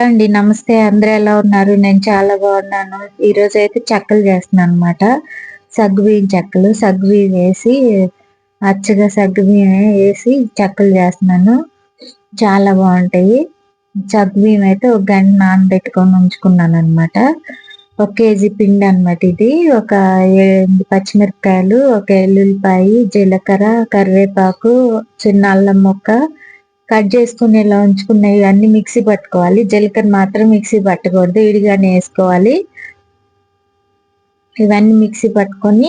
అండి నమస్తే అందరూ ఎలా ఉన్నారు? నేను చాలా బాగున్నాను. ఈ రోజు అయితే చెక్కలు చేస్తున్నాను అనమాట సగ్గుబియ్యం చెక్కలు సగ్గుబియ్యం వేసి అచ్చగా సగ్గుబియ్యం వేసి చెక్కలు చేస్తున్నాను. చాలా బాగుంటాయి. సగ్గుబియ్యం అయితే ఒక గంట నానబెట్టుకొని ఉంచుకున్నాను అనమాట ఒక కేజీ పిండి అనమాట ఇది. ఒక ఏడు పచ్చిమిరపకాయలు ఒక ఎల్లుల్లిపాయ జీలకర్ర కరివేపాకు చిన్న అల్లం ముక్క కట్ చేసుకుని ఇలా ఉంచుకున్నవి అన్ని మిక్సీ పట్టుకోవాలి. జీలకర్ర మాత్రం మిక్సీ పట్టకూడదు. విడిగానే వేసుకోవాలి. ఇవన్నీ మిక్సీ పట్టుకొని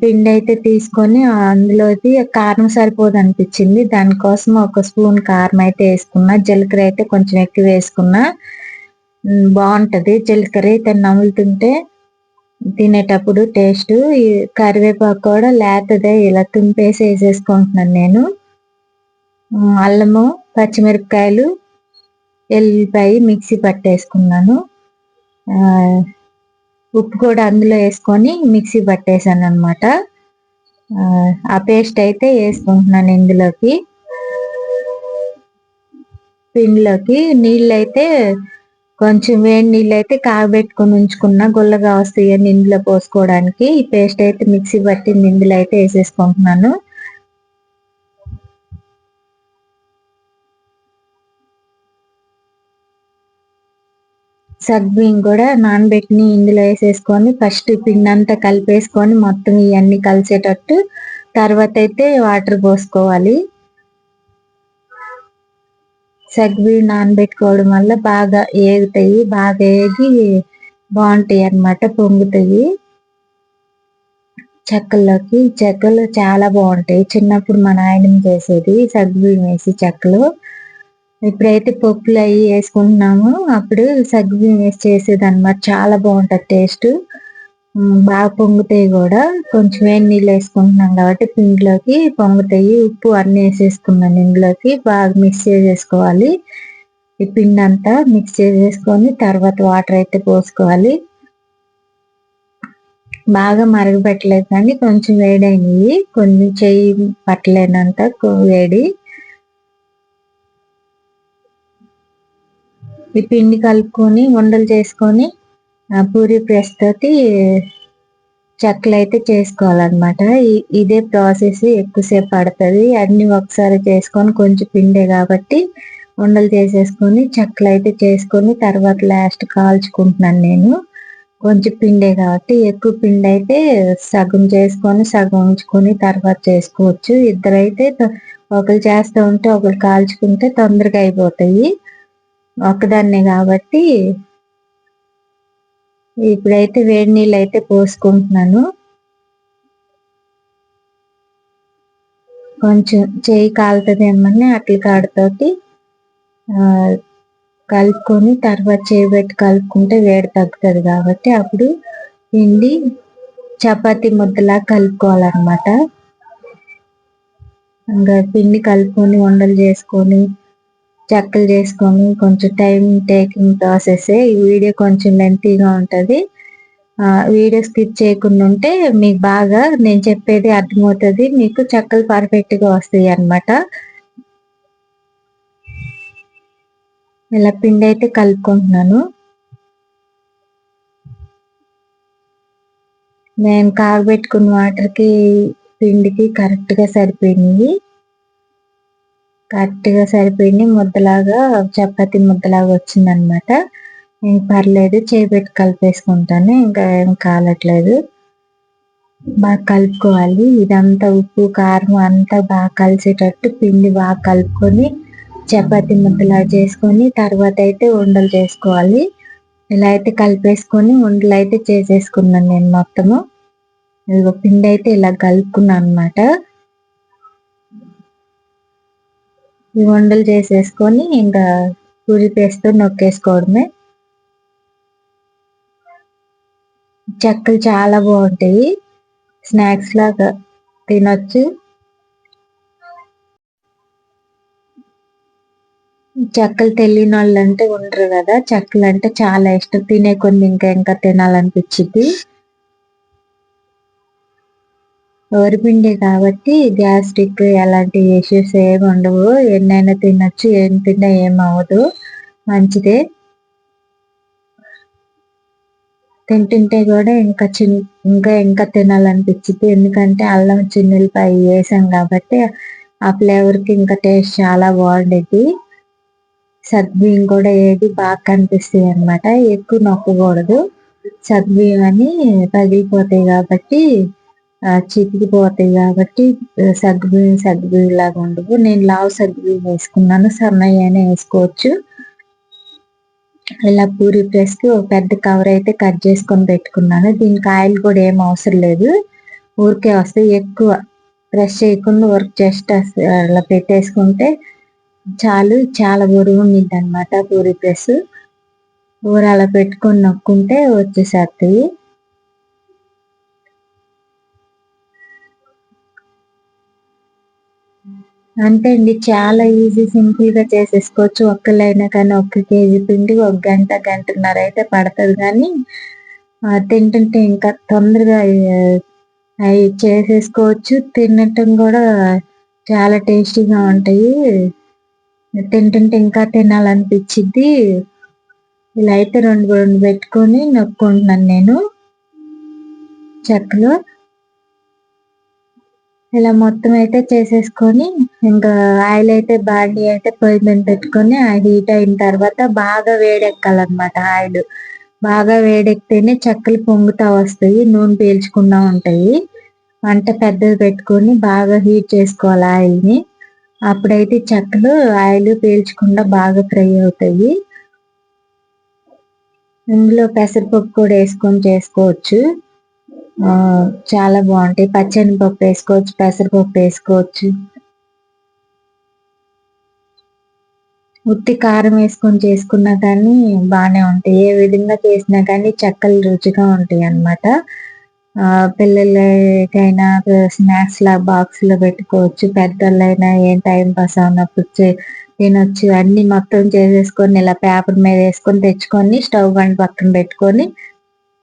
పిండి అయితే తీసుకొని అందులోకి కారం సరిపోదు అనిపించింది దానికోసం ఒక స్పూన్ కారం అయితే వేసుకున్నా. జీలకర్ర అయితే కొంచెం ఎక్కువ వేసుకున్నా బాగుంటుంది. జీలకర్ర అయితే నములుతుంటే తినేటప్పుడు టేస్ట్. కరివేపాకు కూడా లేతదే ఇలా తుంపేసి వేసేసుకుంటున్నాను నేను. అల్లము పచ్చిమిరపకాయలు ఎల్లిపాయ మిక్సీ పట్టేసుకున్నాను. ఉప్పు కూడా అందులో వేసుకొని మిక్సీ పట్టేసాను అనమాట ఆ పేస్ట్ అయితే వేసుకుంటున్నాను ఇందులోకి. పిండిలోకి నీళ్ళు అయితే కొంచెం వేడి నీళ్ళు అయితే కాగబెట్టుకుని ఉంచుకున్న. గుల్లగా వస్తాయి అని ఇందులో పోసుకోవడానికి. ఈ పేస్ట్ అయితే మిక్సీ పట్టింది ఇందులో అయితే వేసేసుకుంటున్నాను. సగ్బియ్యం కూడా నానబెట్టిని ఇందులో వేసేసుకొని ఫస్ట్ పిండి అంతా కలిపేసుకొని మొత్తం ఇవన్నీ కలిసేటట్టు తర్వాత అయితే వాటర్ పోసుకోవాలి. సగ్బియ్యం నానబెట్టుకోవడం వల్ల బాగా ఏగుతాయి బాగా ఏగి బాగుంటాయి అన్నమాట పొంగుతాయి. చెక్కల్లోకి చెక్కలు చాలా బాగుంటాయి. చిన్నప్పుడు మా నాయనం చేసేది సగ్బియ్యం వేసి చెక్కలు. ఇప్పుడైతే పప్పులు అవి వేసుకుంటున్నాము. అప్పుడు సగ్గు వేసి చేసేది అనమాట చాలా బాగుంటుంది టేస్ట్. బాగా పొంగుతాయి కూడా. కొంచెం వేడి నీళ్ళు వేసుకుంటున్నాం కాబట్టి పిండిలోకి పొంగుతాయి. ఉప్పు అన్ని వేసేసుకున్నాను ఇందులోకి. బాగా మిక్స్ చేసేసుకోవాలి. ఈ పిండి అంతా మిక్స్ చేసేసుకొని తర్వాత వాటర్ అయితే పోసుకోవాలి. బాగా మరగబెట్టలేదు కానీ కొంచెం వేడైనవి. కొంచెం చెయ్యి పట్టలేనంత వేడి. ఈ పిండి కలుపుకొని ఉండలు చేసుకొని పూరి ప్రెస్ తోటి చెక్కలు అయితే చేసుకోవాలన్నమాట. ఇదే ప్రాసెస్ ఎక్కువసేపు పడుతుంది. అన్ని ఒకసారి చేసుకొని కొంచెం పిండే కాబట్టి ఉండలు చేసేసుకొని చెక్కలు అయితే చేసుకొని తర్వాత లాస్ట్ కాల్చుకుంటున్నాను నేను. కొంచెం పిండే కాబట్టి ఎక్కువ పిండి అయితే సగం చేసుకొని సగం ఉంచుకొని తర్వాత చేసుకోవచ్చు. ఇద్దరైతే ఒకరు చేస్తూ ఉంటే ఒకరు కాల్చుకుంటే తొందరగా అయిపోతాయి. ఒకదాన్నే కాబట్టి ఇప్పుడైతే వేడి నీళ్ళు అయితే పోసుకుంటున్నాను. కొంచెం చేయి కాలుతుంది ఏమని అట్ల కాడతోటి కలుపుకొని తర్వాత చేయి పెట్టి కలుపుకుంటే వేడి తగ్గుతుంది కాబట్టి అప్పుడు పిండి చపాతీ ముద్దలా కలుపుకోవాలన్నమాట. ఇంకా పిండి కలుపుకొని వండలు చేసుకొని చెక్కలు చేసుకొని కొంచెం టైం టేకింగ్ ప్రాసెస్ ఈ వీడియో కొంచెం లెంతీగా ఉంటుంది. వీడియో స్కిప్ చేయకుండా ఉంటే మీకు బాగా నేను చెప్పేది అర్థమవుతుంది. మీకు చెక్కలు పర్ఫెక్ట్గా వస్తాయి అనమాట ఇలా పిండి అయితే కలుపుకుంటున్నాను. నేను కాగబెట్టుకున్న వాటర్కి పిండికి కరెక్ట్గా సరిపోయినాయి. కరెక్ట్గా సరిపోయింది. ముద్దలాగా చపాతి ముద్దలాగా వచ్చిందనమాట. ఇంక పర్లేదు చేపెట్టి కలిపేసుకుంటాను. ఇంకా ఏం కాలట్లేదు. బాగా కలుపుకోవాలి. ఇదంతా ఉప్పు కారం అంతా బాగా కలిసేటట్టు పిండి బాగా కలుపుకొని చపాతి ముద్దలా చేసుకొని తర్వాత అయితే ఉండలు చేసుకోవాలి. ఇలా అయితే కలిపేసుకొని ఉండలు అయితే చేసేసుకున్నాను నేను మొత్తము. ఇదిగో పిండి అయితే ఇలా కలుపుకున్నాను అనమాట ఈ వండలు చేసేసుకొని ఇంకా పూరి పేస్తో నొక్కేసుకోవడమే. చెక్కలు చాలా బాగుంటాయి. స్నాక్స్ లాగా తినొచ్చు. చెక్కలు తెలియని వాళ్ళు అంటే ఉండరు కదా. చెక్కలు అంటే చాలా ఇష్టం. తినే కొన్ని ఇంకా ఇంకా తినాలనిపించింది ఓరిపిండి కాబట్టి గ్యాస్ట్రిక్ ఎలాంటి ఇష్యూస్ ఏమి ఉండవు. ఎన్నైనా తినొచ్చు ఏం తిన్నా ఏం అవ్వదు. మంచిదే. తింటుంటే కూడా ఇంకా చిన్ ఇంకా ఇంకా తినాలనిపించింది ఎందుకంటే అల్లం చిన్నులపై వేసాం కాబట్టి ఆ ఫ్లేవర్కి ఇంకా టేస్ట్ చాలా బాగుండేది సద్బియ్యం కూడా ఏది బాగా కనిపిస్తుంది అనమాట ఎక్కువ నొక్కకూడదు. సద్బియ్యం అని పగిలిపోతాయి కాబట్టి చితికిపోతాయి కాబట్టి సగ్గుబియ్యం సగ్గుబియ్యం లాగా ఉండవు. నేను లావు సగ్గుబియ్యం వేసుకున్నాను. సన్నయ్యనే వేసుకోవచ్చు. ఇలా పూరి ప్రెస్కి ఒక పెద్ద కవర్ అయితే కట్ చేసుకొని పెట్టుకున్నాను. దీనికి ఆయిల్ కూడా ఏం అవసరం లేదు. ఊరికే వస్తాయి. ఎక్కువ ప్రెస్ చేయకుండా వర్క్ జస్ట్ అలా పెట్టేసుకుంటే చాలు. చాలా బరువు ఉండిద్ది అనమాట పూరి ప్రెస్ ఊరు అలా పెట్టుకొని నొక్కుంటే వచ్చేసేస్తాయి అంతే అండి. చాలా ఈజీ సింపుల్గా చేసేసుకోవచ్చు. ఒక్కలైనా కానీ ఒక్క కేజీ పిండి ఒక గంట గంటన్నర అయితే పడుతుంది. కానీ తింటుంటే ఇంకా తొందరగా అవి చేసేసుకోవచ్చు. తినటం కూడా చాలా టేస్టీగా ఉంటాయి. తింటుంటే ఇంకా తినాలనిపించింది ఇలా అయితే రెండు రెండు పెట్టుకొని నొక్కుంటున్నాను నేను. చెక్కలో ఇలా మొత్తం అయితే చేసేసుకొని ఇంకా ఆయిల్ అయితే బాండి అయితే పొయ్యి మీద పెట్టుకొని ఆ హీట్ అయిన తర్వాత బాగా వేడెక్కాలన్నమాట ఆయిల్. బాగా వేడెక్కితేనే చెక్కలు పొంగుతా వస్తాయి నూనె పీల్చకుండా ఉంటాయి. వంట పెద్దది పెట్టుకొని బాగా హీట్ చేసుకోవాలి ఆయిల్ని. అప్పుడైతే చెక్కలు ఆయిల్ పీల్చకుండా బాగా ఫ్రై అవుతాయి. ఇందులో పెసరపప్పు కూడా వేసుకొని చేసుకోవచ్చు. చాలా బాగుంటాయి. పచ్చని పప్పు వేసుకోవచ్చు పెసరపప్పు వేసుకోవచ్చు. ఉత్తి కారం వేసుకొని చేసుకున్నా కానీ బాగానే ఉంటాయి. ఏ విధంగా చేసినా కానీ చెక్కలు రుచిగా ఉంటాయి అన్నమాట. పిల్లలకైనా స్నాక్స్ లా బాక్స్లో పెట్టుకోవచ్చు. పెద్దలైనా ఏం టైం పాస్ అవునప్పుడు తినొచ్చు. అన్ని మొత్తం చేసేసుకొని ఇలా పేపర్ మీద వేసుకొని తెచ్చుకొని స్టవ్ బండి పక్కన పెట్టుకొని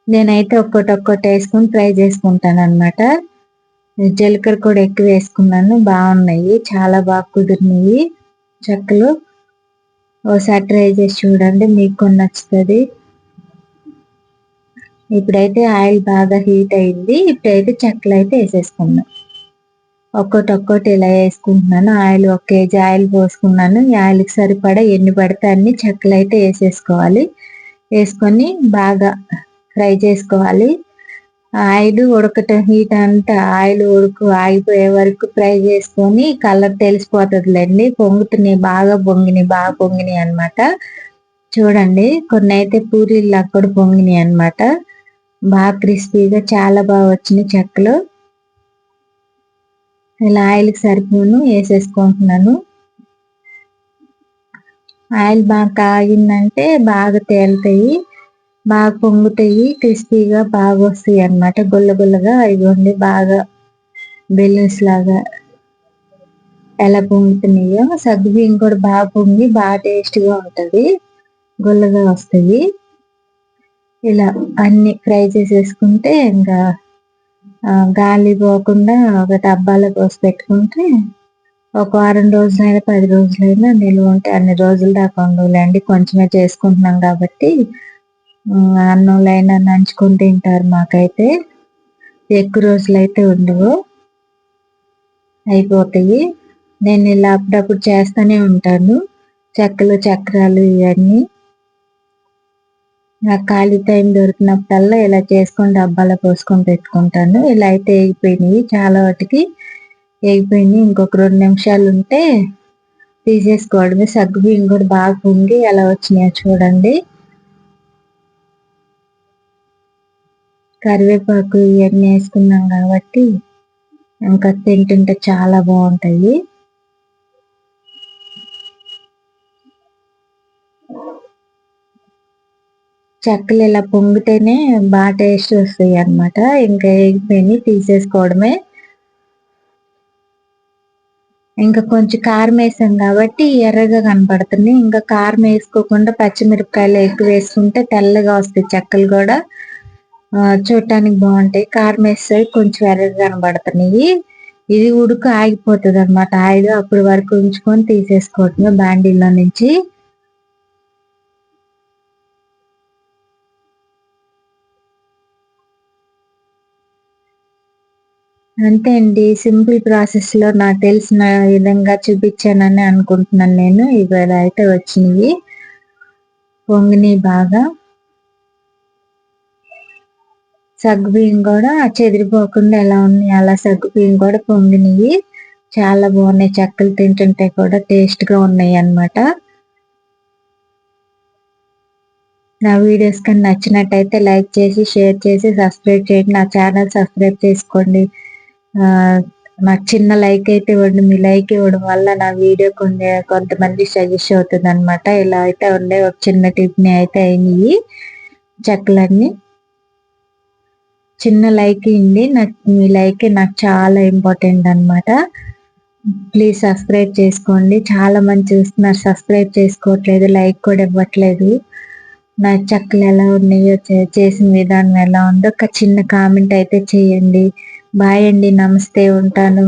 నేనైతే ఒక్కటి ఒక్కటి వేసుకుని ఫ్రై చేసుకుంటాను అనమాట జీలకర్ర కూడా ఎక్కువ వేసుకున్నాను. బాగున్నాయి. చాలా బాగా కుదిరినాయి. చెక్కలు. ఒకసారి ట్రై చేసి చూడండి. మీకు కొన్ని నచ్చుతుంది. ఇప్పుడైతే ఆయిల్ బాగా హీట్ అయింది. ఇప్పుడైతే చెక్కలు అయితే వేసేసుకున్నాను ఒక్కటి ఒక్కటి ఇలా వేసుకుంటున్నాను. ఆయిల్ ఒక కేజీ ఆయిల్ పోసుకున్నాను. ఈ ఆయిల్కి సరిపడా ఎన్ని పడితే అన్ని చెక్కలు అయితే వేసేసుకోవాలి. వేసుకొని బాగా ఫ్రై చేసుకోవాలి. ఆయిల్ ఉడకటం హీట్ అంతా ఆయిల్ ఉడుకు ఆగిపోయే వరకు ఫ్రై చేసుకొని కలర్ తెలిసిపోతుందిలేండి. పొంగుతున్నాయి బాగా పొంగినాయి బాగా పొంగినాయి అనమాట చూడండి కొన్ని అయితే పూరీలు అక్కడ పొంగినాయి అనమాట బాగా క్రిస్పీగా చాలా బాగా వచ్చినాయి చెక్కలు. ఇలా ఆయిల్కి సరిపోను వేసేసుకుంటున్నాను. ఆయిల్ బాగా కాగిందంటే బాగా తేలుతాయి. బాగా పొంగుతాయి క్రిస్పీగా బాగా వస్తాయి అనమాట గుల్ల గుల్లగా ఇవ్వండి బాగా బెలూన్స్ లాగా ఎలా పొంగుతున్నాయో. సగ్గుబియ్యం కూడా బాగా పొంగి బాగా టేస్ట్గా ఉంటుంది. గుల్లగా వస్తాయి. ఇలా అన్ని ఫ్రై చేసేసుకుంటే ఇంకా గాలి పోకుండా ఒక డబ్బాలో పోసి పెట్టుకుంటే ఒక వారం రోజులైనా పది రోజులైనా నిల్వ ఉంటే అన్ని రోజుల దాకా ఉండవులేండి. కొంచెమే చేసుకుంటున్నాం కాబట్టి అన్నంలైనా నంచుకొని తింటారు మాకైతే. ఎక్కువ రోజులు అయితే ఉండవు. అయిపోతాయి. నేను ఇలా అప్పుడప్పుడు చేస్తూనే ఉంటాను. చెక్కలు చక్రాలు ఇవన్నీ. నాకు ఖాళీ టైం దొరికినప్పుడల్లా ఇలా చేసుకొని డబ్బాలో పోసుకొని పెట్టుకుంటాను. ఇలా అయితే ఎగిపోయినాయి చాలా వాటికి ఎగిపోయినాయి ఇంకొక రెండు నిమిషాలు ఉంటే తీసేసుకోవడమే. సగ్గు బియ్యం కూడా బాగా పొంగి ఎలా వచ్చినాయో చూడండి. కరివేపాకు ఇవన్నీ వేసుకున్నాం కాబట్టి ఇంకా తింటుంటే చాలా బాగుంటాయి. చెక్కలు ఇలా పొంగితేనే బాగా టేస్ట్ వస్తాయి అనమాట ఇంకా ఎగిపోయి తీసేసుకోవడమే. ఇంకా కొంచెం కారం వేసాం కాబట్టి ఎర్రగా కనపడుతుంది. ఇంకా కారం వేసుకోకుండా పచ్చిమిరపకాయలు ఎక్కువ వేసుకుంటే తెల్లగా వస్తాయి చెక్కలు కూడా. చూడటానికి బాగుంటాయి. కారం వేస్తే కొంచెం ఎర్రగా కనబడుతున్నాయి. ఇది ఉడుకు ఆగిపోతుంది అనమాట ఆయిల్ అప్పుడు వరకు ఉంచుకొని తీసేసుకోవటమే బ్యాండిల్లో నుంచి. అంతే అండి. సింపుల్ ప్రాసెస్లో నాకు తెలిసిన విధంగా చూపించానని అనుకుంటున్నాను నేను. ఇవాళ అయితే వచ్చినవి. పొంగిని బాగా. సగ్గు బియ్యం కూడా చెదిరిపోకుండా ఎలా ఉన్నాయి? అలా సగ్గు బియ్యం కూడా పొంగినవి. చాలా బాగున్నాయి. చెక్కలు తింటుంటే కూడా టేస్ట్గా ఉన్నాయి అన్నమాట. నా వీడియోస్ కానీ నచ్చినట్టయితే లైక్ చేసి షేర్ చేసి సబ్స్క్రైబ్ చేయండి. నా ఛానల్ సబ్స్క్రైబ్ చేసుకోండి. నాకు చిన్న లైక్ అయితే ఇవ్వండి. మీ లైక్ ఇవ్వడం వల్ల నా వీడియో కొన్ని కొంతమంది సజెస్ట్ అవుతుంది అనమాట ఇలా అయితే ఉండే ఒక చిన్న టిప్ని అయితే అయినాయి. చెక్కలన్నీ. చిన్న లైక్ ఇండి నాకు మీ లైక్ నాకు చాలా ఇంపార్టెంట్ అనమాట ప్లీజ్ సబ్స్క్రైబ్ చేసుకోండి. చాలా మంది చూస్తున్నారు సబ్స్క్రైబ్ చేసుకోవట్లేదు లైక్ కూడా ఇవ్వట్లేదు. నా చెక్కలు ఎలా ఉన్నాయో చేసిన విధానం ఎలా ఉందో ఒక చిన్న కామెంట్ అయితే చేయండి. బాయ్ అండి నమస్తే ఉంటాను.